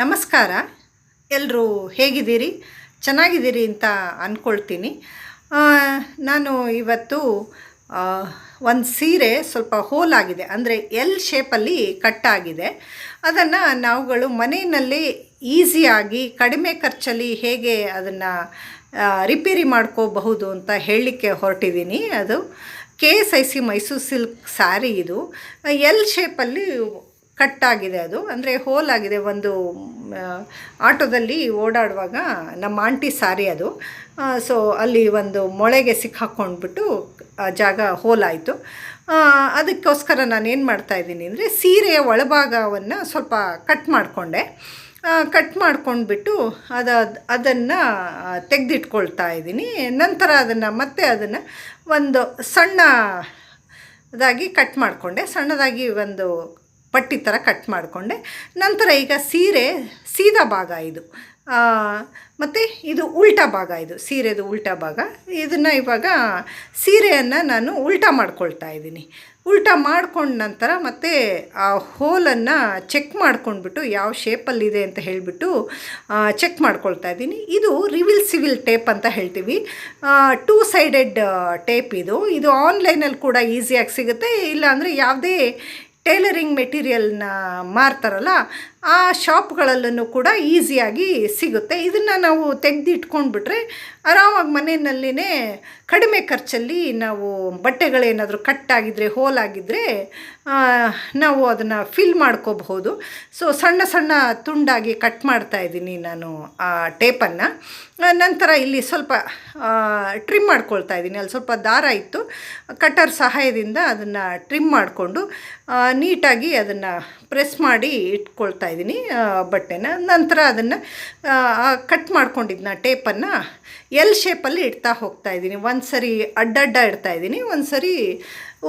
ನಮಸ್ಕಾರ. ಎಲ್ಲರೂ ಹೇಗಿದ್ದೀರಿ? ಚೆನ್ನಾಗಿದ್ದೀರಿ ಅಂತ ಅಂದ್ಕೊಳ್ತೀನಿ ನಾನು ಇವತ್ತು ಒಂದು ಸೀರೆ ಸ್ವಲ್ಪ ಹೋಲ್ ಆಗಿದೆ ಅಂದರೆ ಎಲ್ ಶೇಪಲ್ಲಿ ಕಟ್ಟಾಗಿದೆ. ಅದನ್ನು ನಾವುಗಳು ಮನೆಯಲ್ಲಿ ಈಸಿಯಾಗಿ, ಕಡಿಮೆ ಖರ್ಚಲ್ಲಿ ಹೇಗೆ ಅದನ್ನು ರಿಪೇರಿ ಮಾಡ್ಕೋಬಹುದು ಅಂತ ಹೇಳಲಿಕ್ಕೆ ಹೊರಟಿದ್ದೀನಿ ಅದು. K S I C Mysore silk sari ಇದು. ಎಲ್ ಶೇಪಲ್ಲಿ ಕಟ್ಟಾಗಿದೆ ಅದು. ಅಂದರೆ ಹೋಲ್ ಆಗಿದೆ ಒಂದು ಆಟೋದಲ್ಲಿ ಓಡಾಡುವಾಗ ನಮ್ಮ ಆಂಟಿ ಸಾರಿ ಅದು. ಸೊ ಅಲ್ಲಿ ಒಂದು ಮೊಳೆಗೆ ಸಿಕ್ಕಾಕ್ಕೊಂಡ್ಬಿಟ್ಟು ಜಾಗ ಹೋಲ್ ಆಯಿತು. ಅದಕ್ಕೋಸ್ಕರ ನಾನು ಏನು ಮಾಡ್ತಾಯಿದ್ದೀನಿ ಅಂದರೆ ಸೀರೆಯ ಒಳಭಾಗವನ್ನು ಸ್ವಲ್ಪ ಕಟ್ ಮಾಡಿಕೊಂಡೆ. ಕಟ್ ಮಾಡ್ಕೊಂಡ್ಬಿಟ್ಟು ಅದ, ಅದನ್ನು ತೆಗೆದಿಟ್ಕೊಳ್ತಾ ಇದ್ದೀನಿ. ನಂತರ ಅದನ್ನು ಮತ್ತೆ ಅದನ್ನು ಒಂದು ಸಣ್ಣ ಅದಾಗಿ ಕಟ್ ಮಾಡಿಕೊಂಡೆ. ಸಣ್ಣದಾಗಿ ಒಂದು ಪಟ್ಟಿ ಥರ ಕಟ್ ಮಾಡಿಕೊಂಡೆ. ನಂತರ ಈಗ ಸೀರೆ ಸೀದಾ ಭಾಗ ಇದು. ಮತ್ತು ಇದು ಉಲ್ಟಾ ಭಾಗ ಇದು, ಸೀರೆದು ಉಲ್ಟಾ ಭಾಗ. ಇದನ್ನು ಇವಾಗ ಸೀರೆಯನ್ನು ನಾನು ಉಲ್ಟಾ ಮಾಡ್ಕೊಳ್ತಾ ಇದ್ದೀನಿ. ಉಲ್ಟಾ ಮಾಡ್ಕೊಂಡ ನಂತರ ಮತ್ತೆ ಆ ಹೋಲನ್ನು ಚೆಕ್ ಮಾಡ್ಕೊಂಡ್ಬಿಟ್ಟು ಯಾವ ಶೇಪಲ್ಲಿದೆ ಅಂತ ಹೇಳಿಬಿಟ್ಟು ಚೆಕ್ ಮಾಡ್ಕೊಳ್ತಾ ಇದ್ದೀನಿ. ಇದು ರಿವಿಲ್ ಸಿವಿಲ್ ಟೇಪ್ ಅಂತ ಹೇಳ್ತೀವಿ. ಟೂ ಸೈಡೆಡ್ ಟೇಪ್ ಇದು. ಇದು ಆನ್ಲೈನಲ್ಲಿ ಕೂಡ ಈಸಿಯಾಗಿ ಸಿಗುತ್ತೆ. ಇಲ್ಲಾಂದರೆ ಯಾವುದೇ ಟೈಲರಿಂಗ್ ಮೆಟೀರಿಯಲ್ನ ಮಾರ್ತಾರಲ್ಲ ಆ ಶಾಪ್ಗಳಲ್ಲೂ ಕೂಡ ಈಸಿಯಾಗಿ ಸಿಗುತ್ತೆ. ಇದನ್ನು ನಾವು ತೆಗೆದಿಟ್ಕೊಂಡ್ಬಿಟ್ರೆ ಆರಾಮಾಗಿ ಮನೆಯಲ್ಲಿನೇ ಕಡಿಮೆ ಖರ್ಚಲ್ಲಿ ನಾವು ಬಟ್ಟೆಗಳೇನಾದರೂ ಕಟ್ಟಾಗಿದ್ದರೆ ಹೋಲಾಗಿದ್ದರೆ ನಾವು ಅದನ್ನು ಫಿಲ್ ಮಾಡ್ಕೋಬಹುದು. ಸೊ ಸಣ್ಣ ಸಣ್ಣ ತುಂಡಾಗಿ ಕಟ್ ಮಾಡ್ತಾ ಇದ್ದೀನಿ ನಾನು ಆ ಟೇಪನ್ನು. ನಂತರ ಇಲ್ಲಿ ಸ್ವಲ್ಪ ಟ್ರಿಮ್ ಮಾಡ್ಕೊಳ್ತಾ ಇದ್ದೀನಿ. ಅಲ್ಲಿ ಸ್ವಲ್ಪ ದಾರ ಇತ್ತು. ಕಟರ್ ಸಹಾಯದಿಂದ ಅದನ್ನು ಟ್ರಿಮ್ ಮಾಡಿಕೊಂಡು ನೀಟಾಗಿ ಅದನ್ನು ಪ್ರೆಸ್ ಮಾಡಿ ಇಟ್ಕೊಳ್ತಾ ಇದ್ದೀನಿ ಬಟ್ಟೆನ. ನಂತರ ಅದನ್ನು ಕಟ್ ಮಾಡ್ಕೊಂಡಿದ್ನ ಟೇಪನ್ನು ಎಲ್ ಶೇಪಲ್ಲಿ ಇಡ್ತಾ ಹೋಗ್ತಾ ಇದ್ದೀನಿ. ಒಂದು ಸರಿ ಅಡ್ಡಡ್ಡ ಇಡ್ತಾ ಇದ್ದೀನಿ ಒಂದು ಸರಿ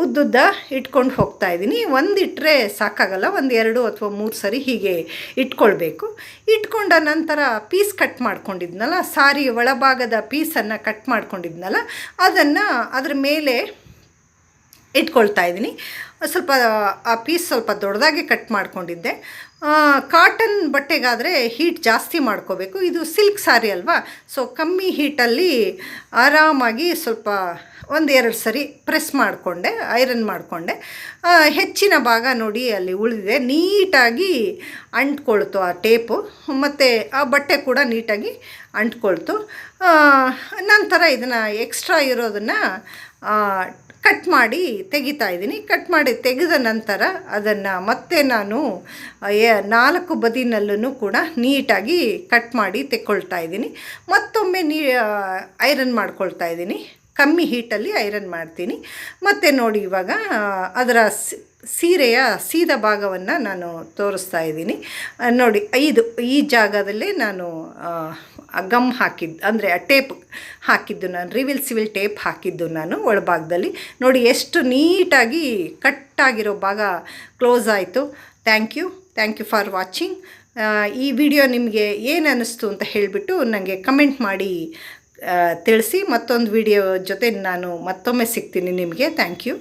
ಉದ್ದುದ್ದ ಇಟ್ಕೊಂಡು ಹೋಗ್ತಾ ಇದ್ದೀನಿ. ಒಂದು ಇಟ್ಟರೆ ಸಾಕಾಗಲ್ಲ, ಒಂದು ಎರಡು ಅಥವಾ ಮೂರು ಸರಿ ಹೀಗೆ ಇಟ್ಕೊಳ್ಬೇಕು. ಇಟ್ಕೊಂಡ ನಂತರ ಪೀಸ್ ಕಟ್ ಮಾಡ್ಕೊಂಡಿದ್ನಲ್ಲ, ಸಾರಿ ಒಳಭಾಗದ ಪೀಸನ್ನು ಕಟ್ ಮಾಡ್ಕೊಂಡಿದ್ನಲ್ಲ, ಅದನ್ನು ಅದ್ರ ಮೇಲೆ ಇಟ್ಕೊಳ್ತಾ ಇದ್ದೀನಿ. ಸ್ವಲ್ಪ, ಆ ಪೀಸ್ ಸ್ವಲ್ಪ ದೊಡ್ಡದಾಗಿ ಕಟ್ ಮಾಡ್ಕೊಂಡಿದ್ದೆ. ಕಾಟನ್ ಬಟ್ಟೆಗಾದರೆ ಹೀಟ್ ಜಾಸ್ತಿ ಮಾಡ್ಕೋಬೇಕು. ಇದು ಸಿಲ್ಕ್ ಸಾರಿ ಅಲ್ವಾ? ಸೊ ಕಮ್ಮಿ ಹೀಟಲ್ಲಿ ಆರಾಮಾಗಿ ಸ್ವಲ್ಪ ಒಂದು ಎರಡು ಸರಿ ಪ್ರೆಸ್ ಮಾಡಿಕೊಂಡೆ, ಐರನ್ ಮಾಡಿಕೊಂಡೆ. ಹೆಚ್ಚಿನ ಭಾಗ ನೋಡಿ ಅಲ್ಲಿ ಉಳಿದಿದೆ. ನೀಟಾಗಿ ಅಂಟ್ಕೊಳ್ತು ಆ ಟೇಪು. ಮತ್ತು ಆ ಬಟ್ಟೆ ಕೂಡ ನೀಟಾಗಿ ಅಂಟ್ಕೊಳ್ತು. ನಂತರ ಇದನ್ನು ಎಕ್ಸ್ಟ್ರಾ ಇರೋದನ್ನು ಕಟ್ ಮಾಡಿ ತೆಗಿತಾ ಇದ್ದೀನಿ. ಕಟ್ ಮಾಡಿ ತೆಗೆದ ನಂತರ ಅದನ್ನು ಮತ್ತೆ ನಾನು ನಾಲ್ಕು ಬದಿನಲ್ಲೂ ಕೂಡ ನೀಟಾಗಿ ಕಟ್ ಮಾಡಿ ತೆಕ್ಕೊಳ್ತಾ ಇದ್ದೀನಿ. ಮತ್ತೊಮ್ಮೆ ನೀ ಐರನ್ ಮಾಡ್ಕೊಳ್ತಾ ಇದ್ದೀನಿ. ಕಮ್ಮಿ ಹೀಟಲ್ಲಿ ಐರನ್ ಮಾಡ್ತೀನಿ. ಮತ್ತು ನೋಡಿ ಇವಾಗ ಅದರ ಸೀರೆಯ ಸೀದ ಭಾಗವನ್ನು ನಾನು ತೋರಿಸ್ತಾ ಇದ್ದೀನಿ. ನೋಡಿ, ಐದು, ಈ ಜಾಗದಲ್ಲೇ ನಾನು ಗಮ್ ಹಾಕಿದ್ದು ಅಂದರೆ ಟೇಪ್ ಹಾಕಿದ್ದು ನಾನು, ರಿವಿಲ್ ಸಿವಿಲ್ ಟೇಪ್ ಹಾಕಿದ್ದು ನಾನು ಒಳಭಾಗದಲ್ಲಿ. ನೋಡಿ, ಎಷ್ಟು ನೀಟಾಗಿ ಕಟ್ಟಾಗಿರೋ ಭಾಗ ಕ್ಲೋಸ್ ಆಯಿತು. Thank you thank you for watching. ಈ ವಿಡಿಯೋ ನಿಮಗೆ ಏನು ಅನ್ನಿಸ್ತು ಅಂತ ಹೇಳಿಬಿಟ್ಟು ನನಗೆ ಕಮೆಂಟ್ ಮಾಡಿ ತಿಳಿಸಿ ಮತ್ತೊಂದು ವಿಡಿಯೋ ಜೊತೆ ನಾನು ಮತ್ತೊಮ್ಮೆ ಸಿಗ್ತೀನಿ ನಿಮಗೆ. Thank you